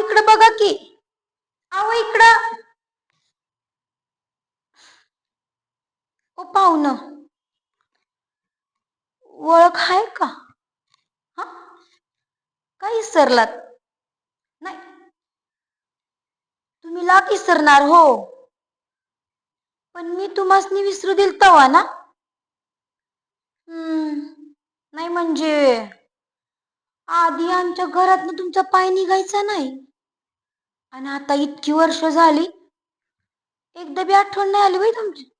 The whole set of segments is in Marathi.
इकडे बघा की. आहो इकडं. ओ पाहुण. ओळख आहे का? हा? काय विसरलात नाही. तुम्ही लाख विसरणार हो. पण मी तुम्हासनी विसरू दिल तवा ना? नाही म्हणजे. आधी आमच्या घरातनं तुमचा पाय निघायचा नाही. आणि आता इतकी वर्ष झाली एकदा बी आठवण नाही आली बाई तुमची.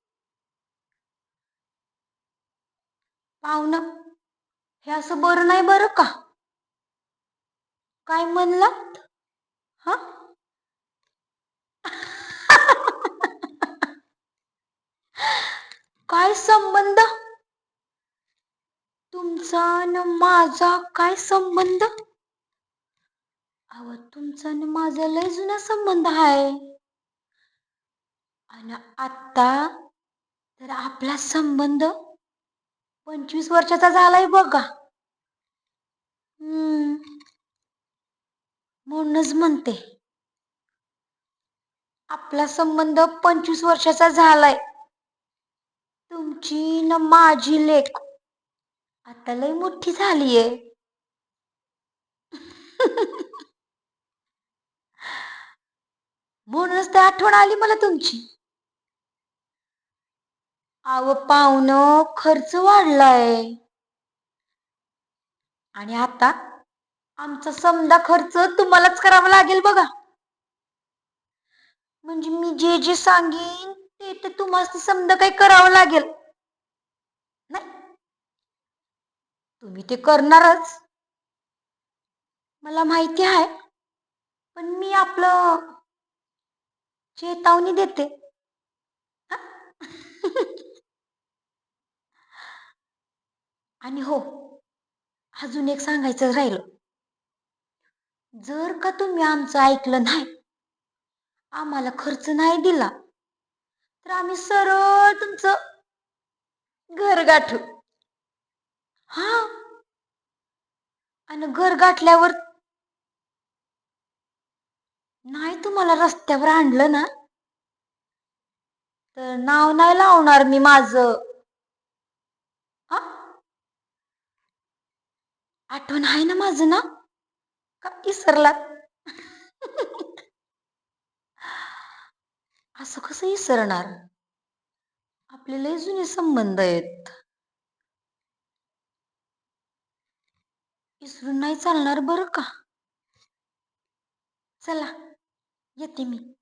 पाहुण हे असं बरं नाही बरं का? काय म्हणला? हा? काय संबंध? तुमचा न माझा काय संबंध? अहो तुमचा न माझा लय जुना संबंध आहे. आणि आता तर आपला संबंध पंचवीस वर्षाचा झालाय बघा. हम्म. म्हणूनच म्हणते. आपला संबंध पंचवीस वर्षाचा झालाय. तुमची न माझी लेख आता लय मोठी झालीये म्हणूनच तर आठवण आली मला तुमची. आव पाहुणं खर्च वाढलाय. आणि आता आमचा समजा खर्च तुम्हालाच करावा लागेल बघा. म्हणजे मी जे जे सांगेन ते ते तुम्हाला समजा काही करावं लागेल. नाही? तुम्ही ते करणारच. मला माहिती आहे. पण मी आपलं चेतावणी देते. आणि हो अजून एक सांगायचं राहिलं. जर का तुम्ही आमचं ऐकलं नाही आम्हाला खर्च नाही दिला तर आम्ही सरळ तुमचं घर गाठू. हा? आणि घर गाठल्यावर नाही तुम्हाला रस्त्यावर आणलं ना? तर नाव नाही लावणार मी माझं. आठवण आहे ना माझं ना? का विसरलात असं कसं विसरणार आपले लय जुने संबंध आहेत. विसरून नाही चालणार बरं का? चला. やってみ。